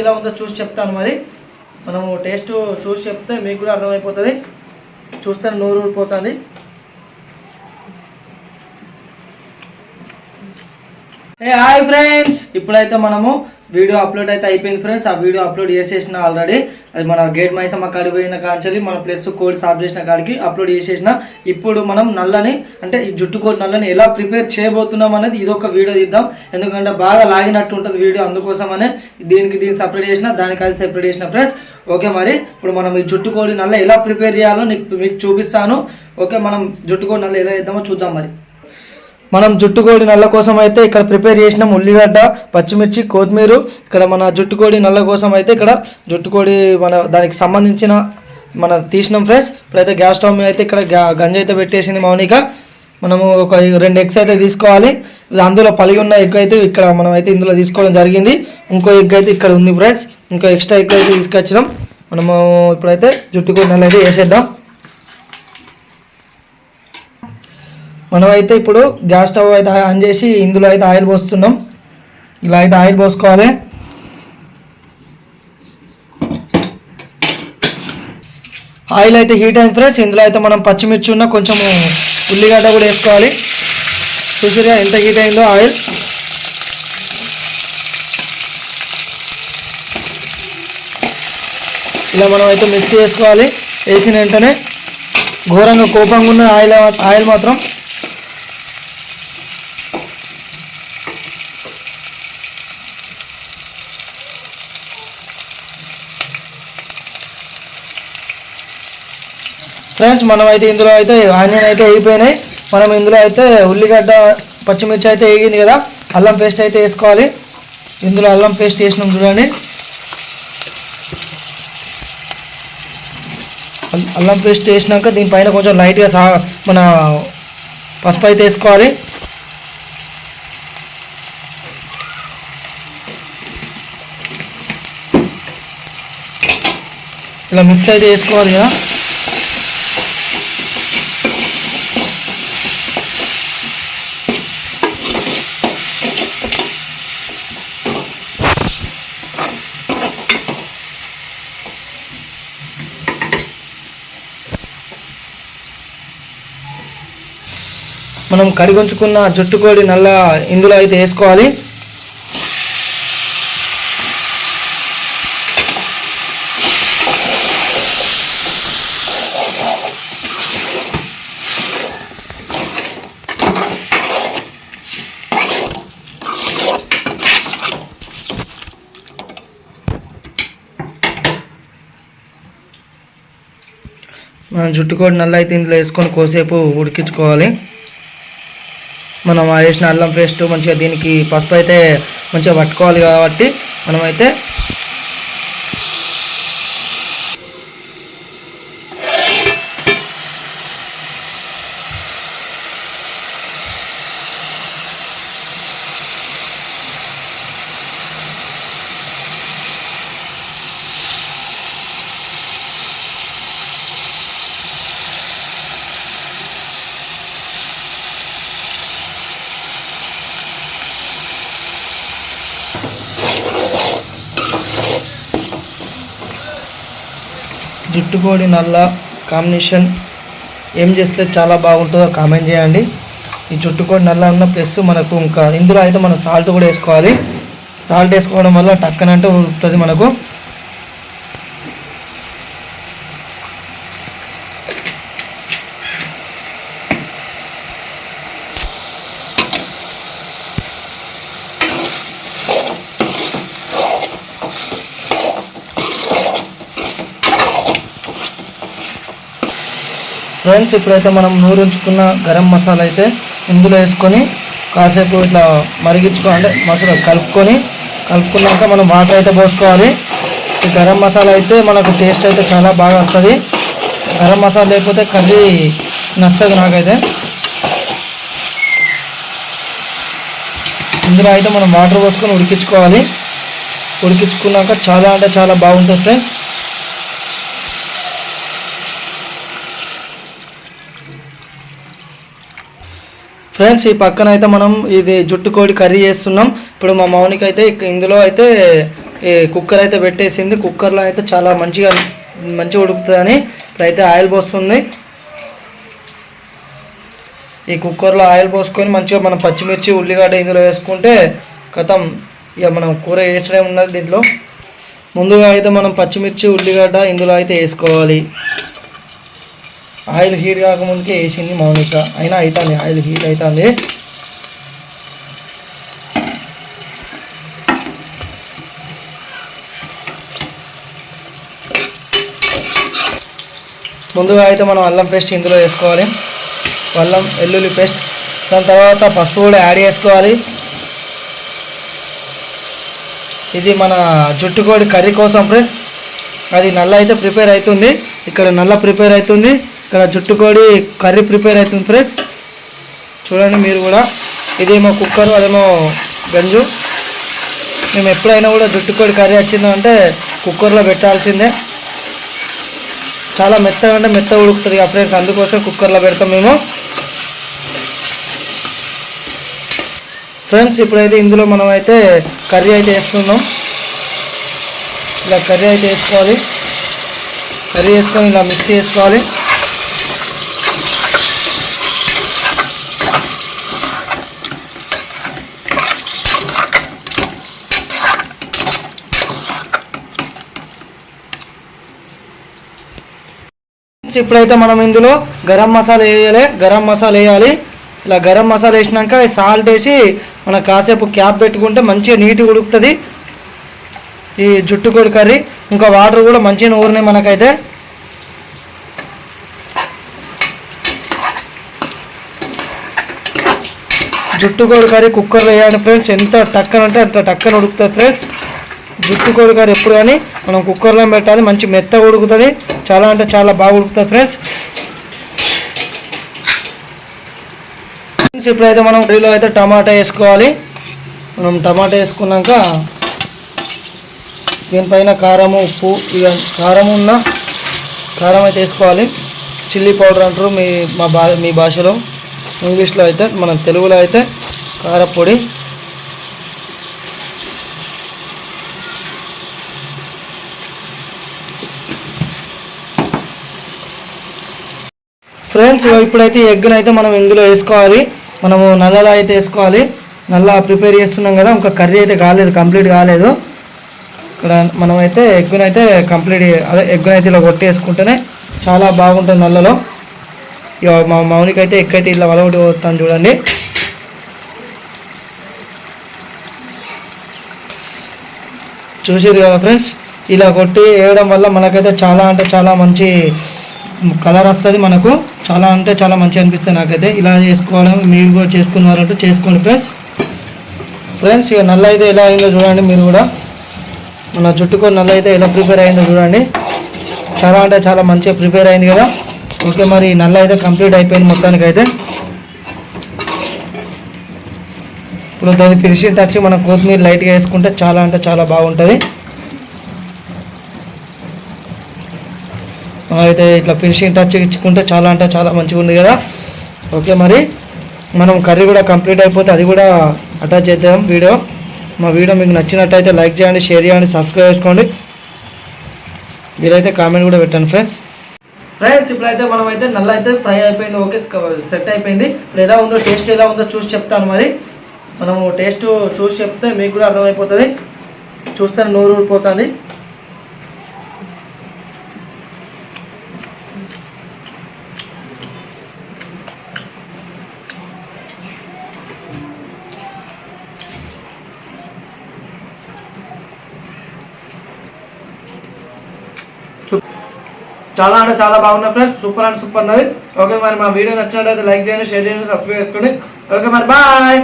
ఎలా ఉందో చూసి చెప్తాను మరి. మనము టేస్ట్ చూసి చెప్తే మీకు కూడా అర్థమైపోతుంది. చూస్తే నూరు ఊరిపోతుంది. ఏ హాయ్ ఫ్రెండ్స్. ఇప్పుడైతే మనము వీడియో అప్లోడ్ అయితే అయిపోయింది ఫ్రెండ్స్. ఆ వీడియో అప్లోడ్ చేసేసిన ఆల్రెడీ అది మన గేట్ మైసమ్మ కాడికి పోయిన కాంచెల్లి మన ప్లస్ కోడ్ సాఫ్ చేసిన కాడికి అప్లోడ్ చేసేసిన. ఇప్పుడు మనం నల్లని అంటే ఈ జుట్టు కోడి నల్లని ఎలా ప్రిపేర్ చేయబోతున్నాం అనేది ఇది ఒక వీడియో తీద్దాం. ఎందుకంటే బాగా లాగినట్టు ఉంటుంది వీడియో అందుకోసమనే దీనికి దీన్ని సపరేట్ చేసిన దానికి అది సెపరేట్ చేసిన ఫ్రెండ్స్. ఓకే మరి ఇప్పుడు మనం ఈ జుట్టు కోడి నల్ల ఎలా ప్రిపేర్ చేయాలో నీకు మీకు చూపిస్తాను. ఓకే మనం జుట్టు కోడి నల్ల ఎలా వేద్దామో చూద్దాం మరి. మనం జుట్టుకోడి నల్ల కోసం అయితే ఇక్కడ ప్రిపేర్ చేసినాం ఉల్లిగడ్డ పచ్చిమిర్చి కొత్తిమీర. ఇక్కడ మన జుట్టుకోడి నల్ల కోసం అయితే ఇక్కడ జుట్టుకోడి మన దానికి సంబంధించిన మనం తీసినాం ఫ్రెండ్స్. ఇప్పుడైతే గ్యాస్ స్టవ్ మీద అయితే ఇక్కడ గంజ గంజి అయితే పెట్టేసింది మౌనిక. మనము ఒక రెండు ఎగ్స్ అయితే తీసుకోవాలి. అందులో పలిగి ఉన్న ఎగ్ అయితే ఇక్కడ మనం అయితే ఇందులో తీసుకోవడం జరిగింది. ఇంకో ఎగ్ అయితే ఇక్కడ ఉంది ఫ్రెండ్స్. ఇంకో ఎక్స్ట్రా ఎగ్ అయితే తీసుకొచ్చినాం. మనము ఇప్పుడైతే జుట్టుకోడి నల్ల అయితే వేసేద్దాం. మనమైతే ఇప్పుడు గ్యాస్ స్టవ్ అయితే ఆన్ చేసి ఇందులో అయితే ఆయిల్ పోస్తున్నాం. ఇలా అయితే ఆయిల్ పోసుకోవాలి. ఆయిల్ అయితే హీట్ అయింది ఫ్రెండ్స్. ఇందులో అయితే మనం పచ్చిమిర్చి ఉన్న కొంచెం ఉల్లిగడ్డ కూడా వేసుకోవాలి. చూసారా ఎంత హీట్ అయిందో ఆయిల్. ఇలా మనం అయితే మిక్స్ చేసుకోవాలి. వేసిన వెంటనే ఘోరంగా కోపంగా ఉన్న ఆయిల్ ఆయిల్ మాత్రం ఫ్రెండ్స్ మనం అయితే ఇందులో అయితే ఆనియన్ అయితే వేగిపోయినాయి. మనం ఇందులో అయితే ఉల్లిగడ్డ పచ్చిమిర్చి అయితే వేగింది కదా అల్లం పేస్ట్ అయితే వేసుకోవాలి. ఇందులో అల్లం పేస్ట్ వేసినాం చూడండి. అల్లం పేస్ట్ వేసినాక దీనిపైన కొంచెం లైట్గా సా మన పసుపు అయితే వేసుకోవాలి. ఇలా మిక్స్ అయితే వేసుకోవాలి కదా. మనం కడిగొంచుకున్న జుట్టుకోడి నల్ల ఇందులో అయితే వేసుకోవాలి. మనం జుట్టుకోడి నల్ల అయితే ఇందులో వేసుకొని కోసేపు ఉడికించుకోవాలి. మనం వేసిన అల్లం పేస్ట్ మంచిగా దీనికి పసుపు అయితే మంచిగా పట్టుకోవాలి కాబట్టి మనమైతే జుట్టుకోడి నల్ల కాంబినేషన్ ఏం చేస్తే చాలా బాగుంటుందో కామెంట్ చేయండి. ఈ జుట్టుకోడి నల్ల ఉన్న ప్లస్ మనకు ఇంకా ఇందులో అయితే మనం సాల్ట్ కూడా వేసుకోవాలి. సాల్ట్ వేసుకోవడం వల్ల టక్కనంటే ఉడుకుతుంది మనకు. ఫ్రెండ్స్ ఇప్పుడైతే మనం నూరుంచుకున్న గరం మసాలా అయితే ఇందులో వేసుకొని కాసేపు ఇట్లా మరిగించుకో అంటే మసాలా కలుపుకొని కలుపుకున్నాక మనం వాటర్ అయితే పోసుకోవాలి. ఈ గరం మసాలా అయితే మనకు టేస్ట్ అయితే చాలా బాగా వస్తుంది. గరం మసాలా లేకపోతే కర్రీ నచ్చదు నాకైతే. ఇందులో అయితే మనం వాటర్ పోసుకొని ఉడికించుకోవాలి. ఉడికించుకున్నాక చాలా అంటే చాలా బాగుంటుంది ఫ్రెండ్స్. ఫ్రెండ్స్ ఈ పక్కన అయితే మనం ఇది జుట్టు కోడి కర్రీ చేస్తున్నాం. ఇప్పుడు మా మౌనికి అయితే ఇందులో అయితే ఈ కుక్కర్ అయితే పెట్టేసింది. కుక్కర్లో అయితే చాలా మంచిగా మంచిగా ఉడుకుతుందని ఇప్పుడైతే ఆయిల్ పోస్తుంది. ఈ కుక్కర్లో ఆయిల్ పోసుకొని మంచిగా మనం పచ్చిమిర్చి ఉల్లిగడ్డ ఇందులో వేసుకుంటే కథం ఇక మనం కూర వేసడం ఉన్నది దీంట్లో. ముందుగా అయితే మనం పచ్చిమిర్చి ఉల్లిగడ్డ ఇందులో అయితే వేసుకోవాలి. ఆయిల్ హీట్ కాకముందుకే వేసింది మౌనిక అయినా అవుతుంది ఆయిల్ హీట్ అవుతుంది ముందుగా అయితే మనం అల్లం పేస్ట్ ఇందులో వేసుకోవాలి. అల్లం వెల్లుల్లి పేస్ట్. దాని తర్వాత పసుపు కూడా యాడ్ చేసుకోవాలి. ఇది మన జుట్టుకోడి కర్రీ కోసం ఫ్రెండ్స్. అది నల్ల అయితే ప్రిపేర్ అవుతుంది. ఇక్కడ నల్ల ప్రిపేర్ అవుతుంది. ఇక్కడ జుట్టుకోడి కర్రీ ప్రిపేర్ అవుతుంది ఫ్రెండ్స్. చూడండి మీరు కూడా. ఇదేమో కుక్కర్ అదేమో గంజు. మేము ఎప్పుడైనా కూడా జుట్టుకోడి కర్రీ వచ్చిందంటే కుక్కర్లో పెట్టాల్సిందే. చాలా మెత్తగా అంటే మెత్త ఉడుకుతుంది కదా ఫ్రెండ్స్ అందుకోసం కుక్కర్లో పెడతాం మేము. ఫ్రెండ్స్ ఇప్పుడైతే ఇందులో మనం అయితే కర్రీ అయితే వేస్తున్నాం ఇలా కర్రీ అయితే వేసుకోవాలి. కర్రీ వేసుకొని ఇలా మిక్స్ చేసుకోవాలి ఇప్పుడైతే మనం ఇందులో గరం మసాలా వేయాలి. గరం మసాలా వేయాలి. ఇలా గరం మసాలా వేసినాక సాల్ట్ వేసి మనం కాసేపు క్యాప్ పెట్టుకుంటే మంచిగా నీట్గా ఉడుకుతుంది. ఈ జుట్టు కోడి కర్రీ ఇంకా వాటర్ కూడా మంచిగా ఊరినాయి మనకైతే. జుట్టు కోడి కర్రీ కుక్కర్లో వేయాలి. ఫ్రెండ్స్ ఎంత టక్కన అంటే అంత టక్కన ఉడుకుతుంది ఫ్రెండ్స్ జుట్టు కొడుకారు ఎప్పుడు కానీ మనం కుక్కర్లో పెట్టాలి మంచి మెత్తగా ఉడుకుతుంది. చాలా అంటే చాలా బాగా ఉడుకుతుంది ఫ్రెండ్స్ ఫ్రెండ్స్ ఇప్పుడైతే మనం కర్రీలో అయితే టమాటా వేసుకోవాలి. మనం టమాటా వేసుకున్నాక దీనిపైన కారము ఉప్పు ఇక కారం ఉన్న కారం అయితే వేసుకోవాలి. చిల్లీ పౌడర్ అంటారు మీ మా భా మీ భాషలో. ఇంగ్లీష్లో అయితే మన తెలుగులో అయితే కారపొడి. ఫ్రెండ్స్ ఇప్పుడైతే ఎగ్ని అయితే మనం ఇందులో వేసుకోవాలి. మనము నల్లలా అయితే వేసుకోవాలి. నల్లా ప్రిపేర్ చేస్తున్నాం కదా ఇంకా కర్రీ అయితే కాలేదు కంప్లీట్ కాలేదు. ఇక్కడ మనమైతే ఎగ్గునైతే కంప్లీట్ అదే ఎగ్గునైతే ఇలా కొట్టేసుకుంటేనే చాలా బాగుంటుంది నల్లలో. ఇక మా మౌనికి అయితే ఎగ్ అయితే ఇలా వలగొట్టి పోతాను చూడండి. చూసారు కదా ఫ్రెండ్స్ ఇలా కొట్టి వేయడం వల్ల మనకైతే చాలా అంటే చాలా మంచి కలర్ వస్తుంది మనకు. చాలా అంటే చాలా మంచి అనిపిస్తుంది నాకైతే. ఇలా చేసుకోవడం మీరు కూడా చేసుకున్నారంటే చేసుకోండి ఫ్రెండ్స్. ఫ్రెండ్స్ ఇక నల్ల అయితే ఎలా అయిందో చూడండి మీరు కూడా. మన జుట్టుకు నల్ల అయితే ఎలా ప్రిపేర్ అయిందో చూడండి. చాలా అంటే చాలా మంచిగా ప్రిపేర్ అయింది కదా. ఓకే మరి నల్ల అయితే కంప్లీట్ అయిపోయింది మొత్తానికి అయితే ఇప్పుడు దాన్ని ఫినిషింగ్ టచ్ మనం కొత్తిమీర లైట్గా వేసుకుంటే చాలా అంటే చాలా బాగుంటుంది. అయితే ఇట్లా ఫినిషింగ్ టచ్ ఇచ్చుకుంటే చాలా అంటే చాలా మంచిగా ఉంది కదా. ఓకే మరి మనం కర్రీ కూడా కంప్లీట్ అయిపోతే అది కూడా అటాచ్ చేద్దాం వీడియో. మా వీడియో మీకు నచ్చినట్టయితే లైక్ చేయండి షేర్ చేయండి సబ్స్క్రైబ్ చేసుకోండి. మీరైతే కామెంట్ కూడా పెట్టండి ఫ్రెండ్స్ ఫ్రెండ్స్ ఇప్పుడైతే మనం అయితే నల్ల అయితే ఫ్రై అయిపోయింది. ఓకే సెట్ అయిపోయింది. ఇప్పుడు ఎలా ఉందో టేస్ట్ ఎలా ఉందో చూసి చెప్తాను మరి. మనము టేస్ట్ చూసి చెప్తే మీకు కూడా అర్థమైపోతుంది. చూస్తే నోరు ఊరిపోతుంది. చాలా అంటే చాలా బాగున్నాయి ఫ్రెండ్స్ సూపర్ అండ్ సూపర్ ఉన్నది ఓకే మరి మా వీడియో నచ్చినట్లయితే లైక్ చేయండి షేర్ చేయండి సబ్స్క్రైబ్ చేసుకోండి. ఓకే మరి బాయ్